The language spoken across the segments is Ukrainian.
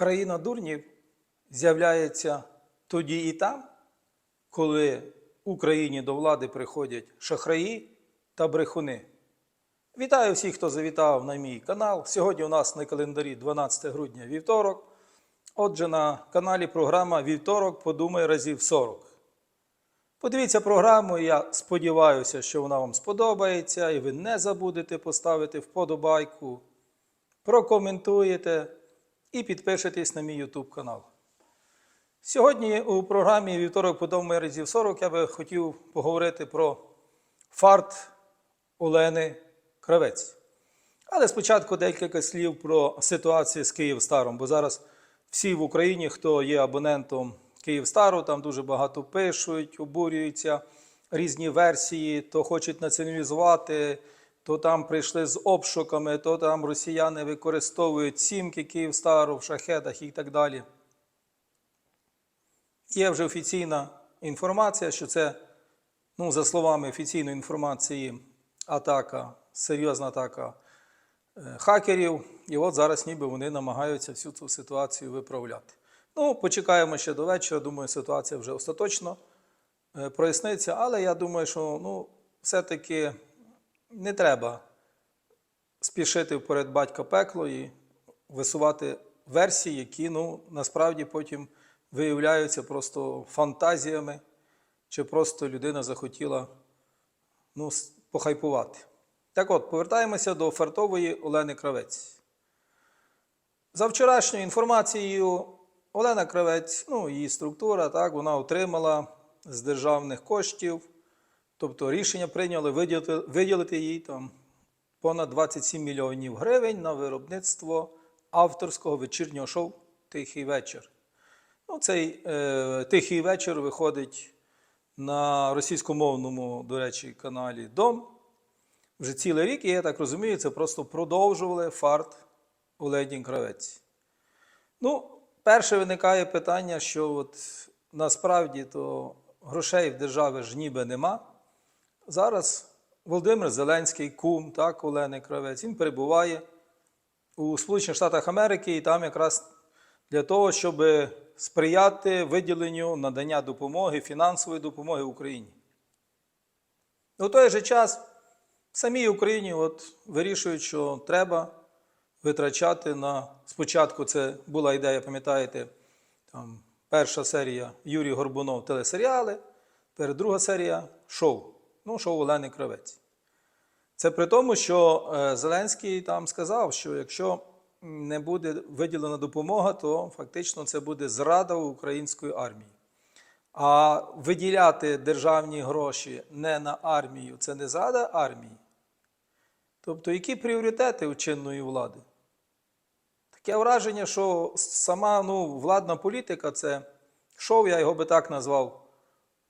країна дурнів з'являється тоді і там, коли Україні до влади приходять шахраї та брехуни. Вітаю всіх, хто завітав на мій канал. Сьогодні у нас на календарі 12 грудня вівторок. Отже, на каналі програма Вівторок подумай разів 40. Подивіться програму, я сподіваюся, що вона вам сподобається, і ви не забудете поставити вподобайку, прокоментуєте і підпишетесь на мій YouTube канал. Сьогодні у програмі Вівторок подумай разів 40 я би хотів поговорити про фарт Олени Кравець. Але спочатку декілька слів про ситуацію з Київстаром, бо зараз всі в Україні, хто є абонентом Київстару, там дуже багато пишуть, обурюються різні версії, то хочуть націоналізувати, то там прийшли з обшуками, то там росіяни використовують сімки Київстару в шахедах і так далі. Є вже офіційна інформація, що це, ну, за словами офіційної інформації, атака, серйозна атака е, хакерів. І от зараз ніби вони намагаються всю цю ситуацію виправляти. Ну, почекаємо ще до вечора. Думаю, ситуація вже остаточно е, проясниться. Але я думаю, що ну, все-таки не треба спішити вперед батька пекло і висувати версії, які ну, насправді потім виявляються просто фантазіями, чи просто людина захотіла ну, похайпувати. Так от, повертаємося до фартової Олени Кравець. За вчорашньою інформацією, Олена Кравець, ну, її структура, так, вона отримала з державних коштів, тобто рішення прийняли виділити, виділити їй там понад 27 мільйонів гривень на виробництво авторського вечірнього шоу Тихий вечір. Ну, цей е, тихий вечір виходить на російськомовному, до речі, каналі Дом. Вже цілий рік, і я так розумію, це просто продовжували фарт у Олені Кравець. Ну, перше виникає питання, що от насправді то грошей в державі ж ніби нема. Зараз Володимир Зеленський, кум, так, Олени Кравець, він перебуває у Сполучених Штатах Америки і там якраз для того, щоб сприяти виділенню надання допомоги, фінансової допомоги Україні. У той же час самій Україні от вирішують, що треба витрачати на спочатку це була ідея, пам'ятаєте, там перша серія Юрій Горбунов телесеріали, перед друга серія шоу. Ну, шоу Олени Кравець. Це при тому, що е, Зеленський там сказав, що якщо не буде виділена допомога, то фактично це буде зрада української армії. А виділяти державні гроші не на армію це не зрада армії. Тобто, які пріоритети у чинної влади? Таке враження, що сама ну, владна політика це шоу, я його би так назвав,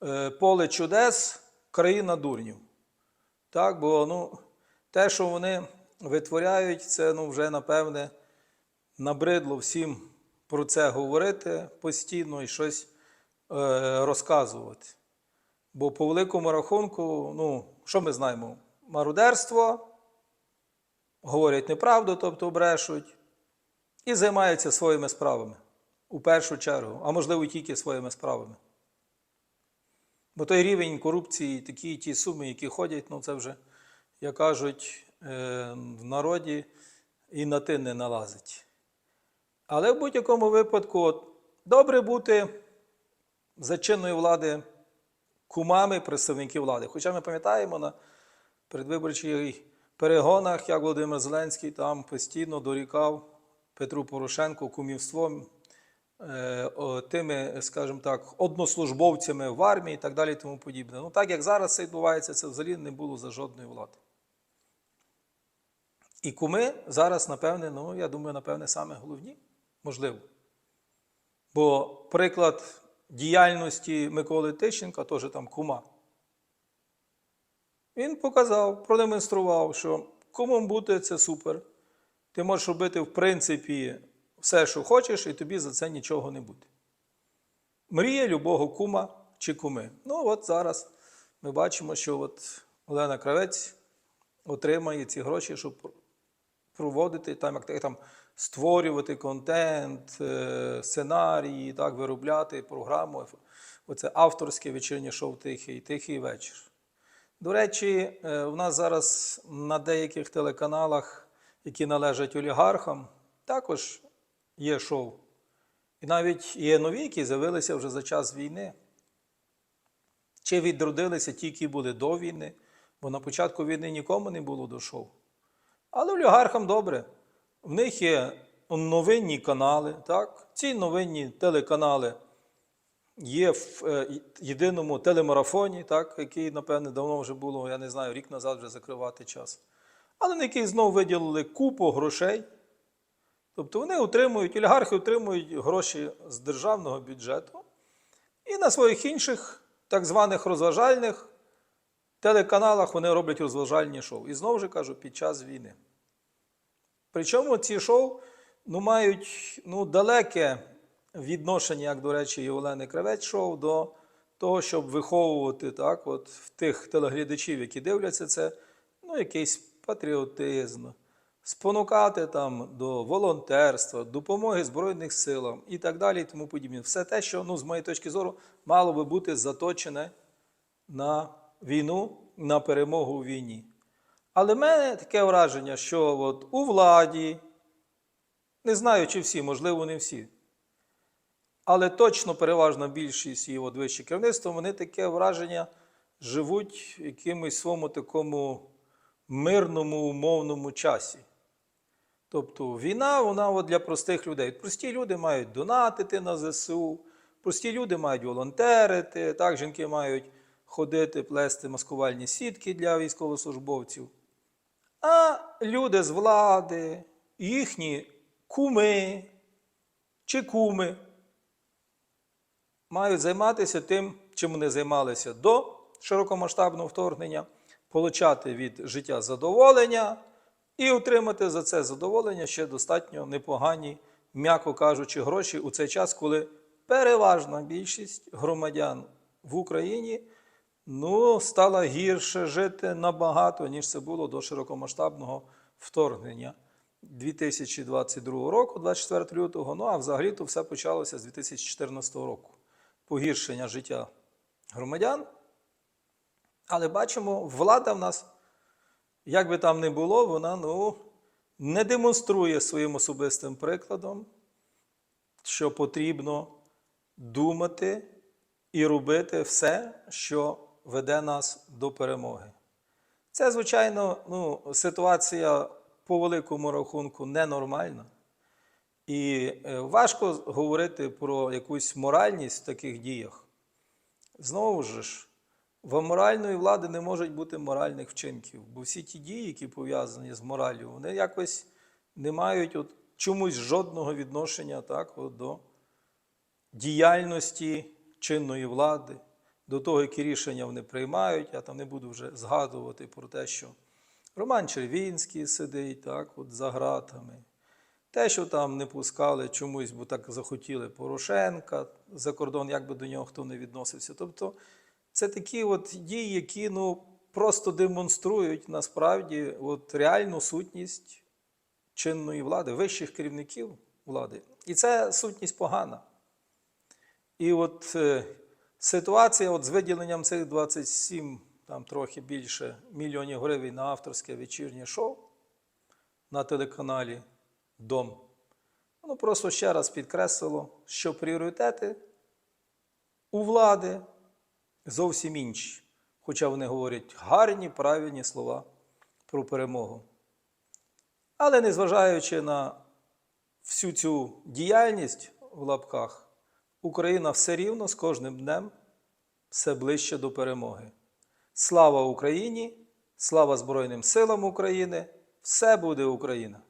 е, поле чудес, країна дурнів. Так, бо ну, те, що вони витворяють, це ну, вже напевне набридло всім про це говорити постійно і щось е, розказувати. Бо по великому рахунку, ну, що ми знаємо? Мародерство, говорять неправду, тобто брешуть, і займаються своїми справами у першу чергу, а можливо, тільки своїми справами. Бо той рівень корупції, такі ті суми, які ходять, ну це вже, як кажуть, е, в народі і на ти не налазить. Але в будь-якому випадку добре бути за чинної влади кумами представників влади. Хоча ми пам'ятаємо на передвиборчих перегонах, як Володимир Зеленський там постійно дорікав Петру Порошенку кумівством тими, скажімо так, однослужбовцями в армії і так далі і тому подібне. Ну так як зараз це відбувається, це взагалі не було за жодної влади. І куми зараз, напевне, ну, я думаю, напевне, саме головні, можливо. Бо приклад діяльності Миколи Тищенка, теж там кума, він показав, продемонстрував, що кумом бути це супер. Ти можеш робити, в принципі, все, що хочеш, і тобі за це нічого не буде. Мрія любого кума чи куми. Ну, от зараз ми бачимо, що от Олена Кравець отримає ці гроші, щоб проводити, там, як, там створювати контент, е, сценарії, так, виробляти програму. Оце авторське вечірнє шоу Тихий, Тихий вечір. До речі, е, у нас зараз на деяких телеканалах, які належать олігархам, також є шоу. І навіть є нові, які з'явилися вже за час війни. Чи відродилися ті, які були до війни, бо на початку війни нікому не було до шоу. Але олігархам добре. В них є новинні канали. Так? Ці новинні телеканали є в е, єдиному телемарафоні, так? який, напевне, давно вже було, я не знаю, рік назад вже закривати час. Але на який знову виділили купу грошей. Тобто вони отримують, олігархи отримують гроші з державного бюджету і на своїх інших так званих розважальних телеканалах вони роблять розважальні шоу. І знову ж кажу, під час війни. Причому ці шоу ну, мають ну, далеке відношення, як, до речі, і Олени Кравець шоу, до того, щоб виховувати так, от, в тих телеглядачів, які дивляться це, ну, якийсь патріотизм, спонукати там до волонтерства, допомоги Збройних силам і так далі, і тому подібне. Все те, що, ну, з моєї точки зору, мало би бути заточене на війну, на перемогу у війні. Але в мене таке враження, що от у владі, не знаю, чи всі, можливо, не всі, але точно переважна більшість і от вище керівництво, вони таке враження живуть в якимось своєму такому мирному, умовному часі. Тобто війна, вона от для простих людей. Прості люди мають донатити на ЗСУ, прості люди мають волонтерити, так, жінки мають ходити, плести маскувальні сітки для військовослужбовців. А люди з влади, їхні куми чи куми мають займатися тим, чим вони займалися до широкомасштабного вторгнення, получати від життя задоволення і отримати за це задоволення ще достатньо непогані, м'яко кажучи, гроші у цей час, коли переважна більшість громадян в Україні ну, стала гірше жити набагато, ніж це було до широкомасштабного вторгнення 2022 року, 24 лютого. Ну а взагалі то все почалося з 2014 року. Погіршення життя громадян. Але бачимо, влада в нас, як би там не було, вона ну, не демонструє своїм особистим прикладом, що потрібно думати і робити все, що веде нас до перемоги. Це, звичайно, ну, ситуація по великому рахунку ненормальна. І е, важко говорити про якусь моральність в таких діях. Знову ж, в аморальної влади не можуть бути моральних вчинків, бо всі ті дії, які пов'язані з мораллю, вони якось не мають от чомусь жодного відношення так, от, до діяльності чинної влади, до того, які рішення вони приймають. Я там не буду вже згадувати про те, що Роман Червінський сидить так, от, за гратами. Те, що там не пускали чомусь, бо так захотіли Порошенка за кордон, як би до нього хто не відносився. Тобто це такі от дії, які ну, просто демонструють насправді от, реальну сутність чинної влади, вищих керівників влади. І це сутність погана. І от е, ситуація от з виділенням цих 27, там трохи більше мільйонів гривень на авторське вечірнє шоу на телеканалі Дом. Воно просто ще раз підкреслило, що пріоритети у влади зовсім інші. Хоча вони говорять гарні, правильні слова про перемогу. Але незважаючи на всю цю діяльність в лапках, Україна все рівно з кожним днем все ближче до перемоги. Слава Україні! Слава Збройним силам України! Все буде Україна!